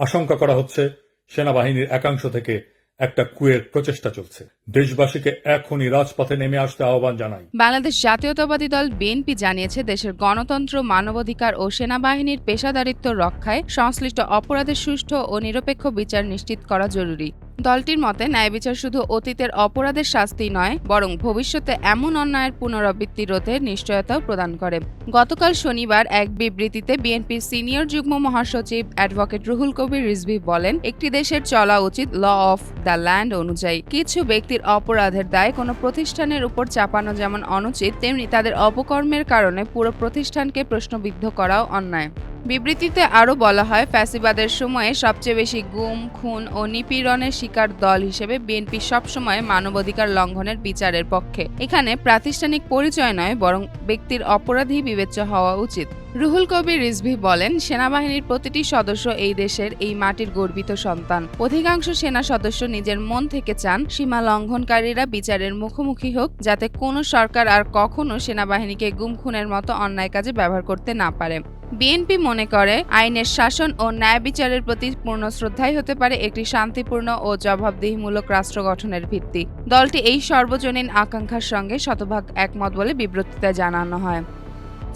আশঙ্কা করা হচ্ছে সেনাবাহিনীর একাংশ থেকে একটা কুয়ের প্রচেষ্টা চলছে। দেশবাসীকে এখনই রাজপথে নেমে আসতে আহ্বান জানাই। বাংলাদেশ জাতীয়তাবাদী দল বিএনপি জানিয়েছে, দেশের গণতন্ত্র, মানবাধিকার ও সেনাবাহিনীর পেশাদারিত্ব রক্ষায় সংশ্লিষ্ট অপরাধের সুষ্ঠু ও নিরপেক্ষ বিচার নিশ্চিত করা জরুরি। দলটির মতে, ন্যায় বিচার শুধু অতীতের অপরাধের শাস্তি নয়, বরং ভবিষ্যতে এমন অন্যায়ের পুনরাবৃত্তি রোধে নিশ্চয়তাও প্রদান করে। গতকাল শনিবার এক বিবৃতিতে বিএনপির সিনিয়র যুগ্ম মহাসচিব অ্যাডভোকেট রুহুল কবির রিজভি বলেন, একটি দেশের চলা উচিত ল অফ দ্য ল্যান্ড অনুযায়ী। কিছু ব্যক্তির অপরাধের দায় কোনো প্রতিষ্ঠানের উপর চাপানো যেমন অনুচিত, তেমনি তাদের অপকর্মের কারণে পুরো প্রতিষ্ঠানকে প্রশ্নবিদ্ধ করাও অন্যায়। বিবৃতিতে আরও বলা হয়, ফ্যাসিবাদের সময়ে সবচেয়ে বেশি গুম, খুন ও নিপীড়নের শিকার দল হিসেবে বিএনপি সবসময় মানবাধিকার লঙ্ঘনের বিচারের পক্ষে। এখানে প্রাতিষ্ঠানিক পরিচয় নয়, বরং ব্যক্তির অপরাধী বিবেচ্য হওয়া উচিত। রুহুল কবির রিজভি বলেন, সেনাবাহিনীর প্রতিটি সদস্য এই দেশের এই মাটির গর্বিত সন্তান। অধিকাংশ সেনা সদস্য নিজের মন থেকে চান সীমা লঙ্ঘনকারীরা বিচারের মুখোমুখি হোক, যাতে কোনো সরকার আর কখনো সেনাবাহিনীকে গুম, খুনের মতো অন্যায় কাজে ব্যবহার করতে না পারে। বিএনপি মনে করে, আইনের শাসন ও ন্যায় বিচারের প্রতি পূর্ণ শ্রদ্ধাই হতে পারে একটি শান্তিপূর্ণ ও জবাবদিহিমূলক রাষ্ট্র গঠনের ভিত্তি। দলটি এই সর্বজনীন আকাঙ্ক্ষার সঙ্গে শতভাগ একমত বলে বিবৃতিতে জানানো হয়।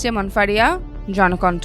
চেমন ফারিয়া, জনকণ্ঠ।